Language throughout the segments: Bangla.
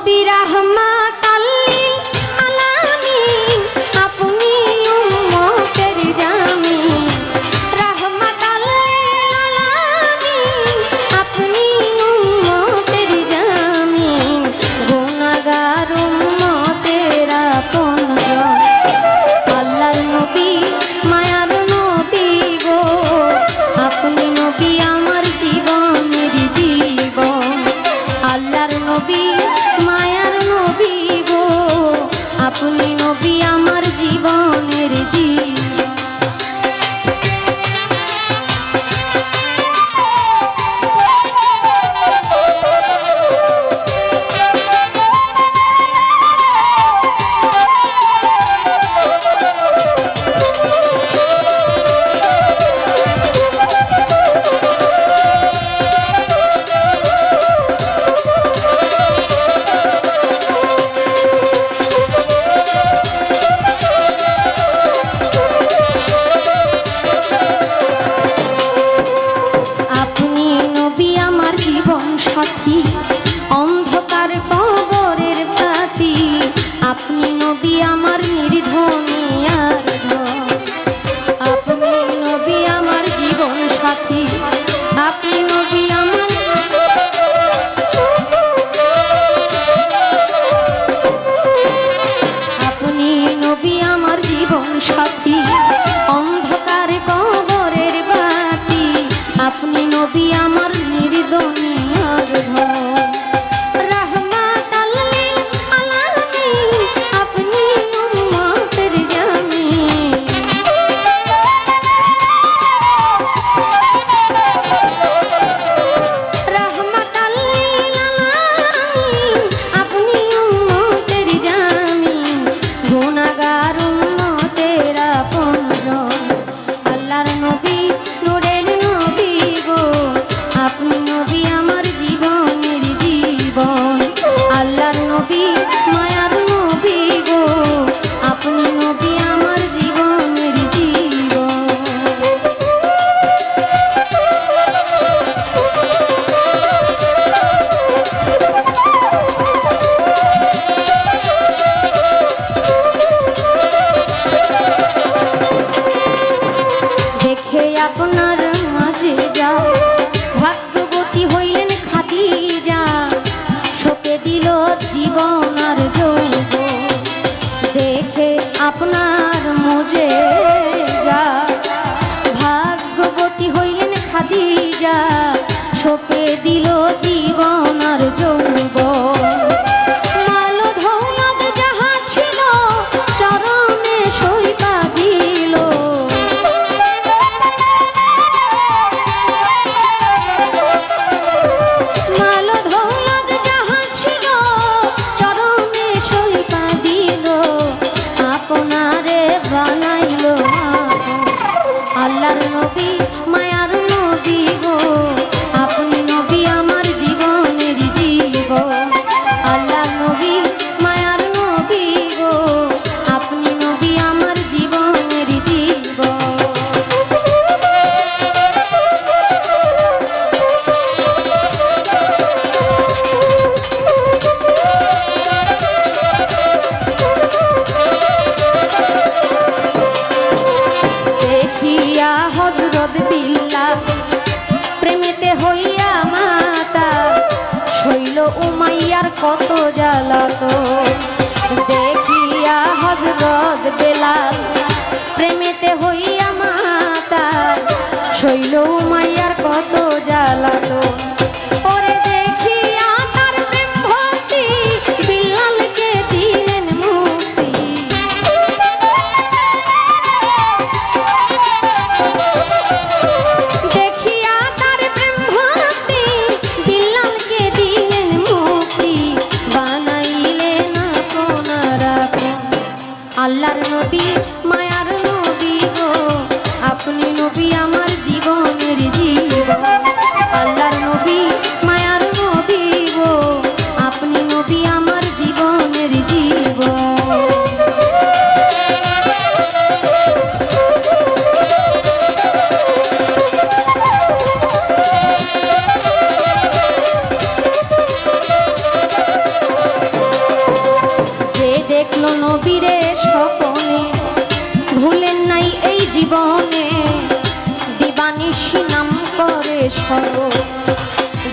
নবী me. no hatimu কত জ্বালাত। দেখিয়া হজরত বেলাল প্রেমেতে হইয়া মাতা শৈল মাইয়ার কত জ্বালাতো। I'll be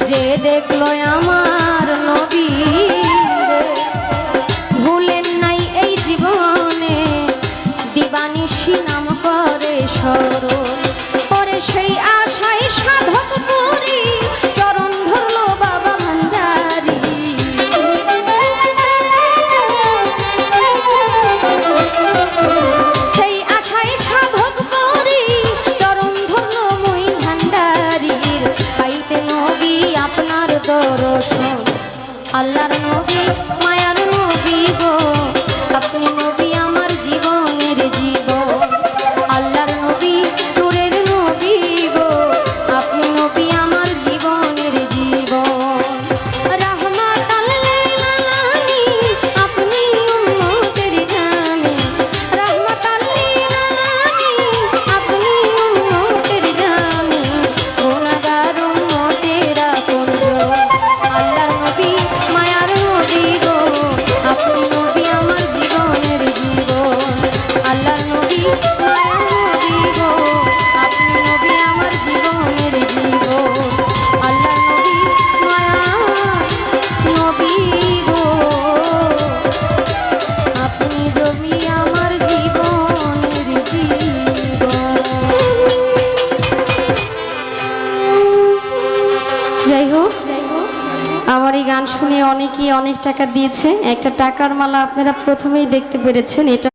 যে দেখল আমার নবী ভুলেন নাই এই জীবনে, দিবানিশি নাম করে সরব পরে সেই আশায় সাধক শুনে অনেকেই অনেক টাকা দিয়েছে। একটা টাকার মালা আপনারা প্রথমেই দেখতে পেরেছেন। এটা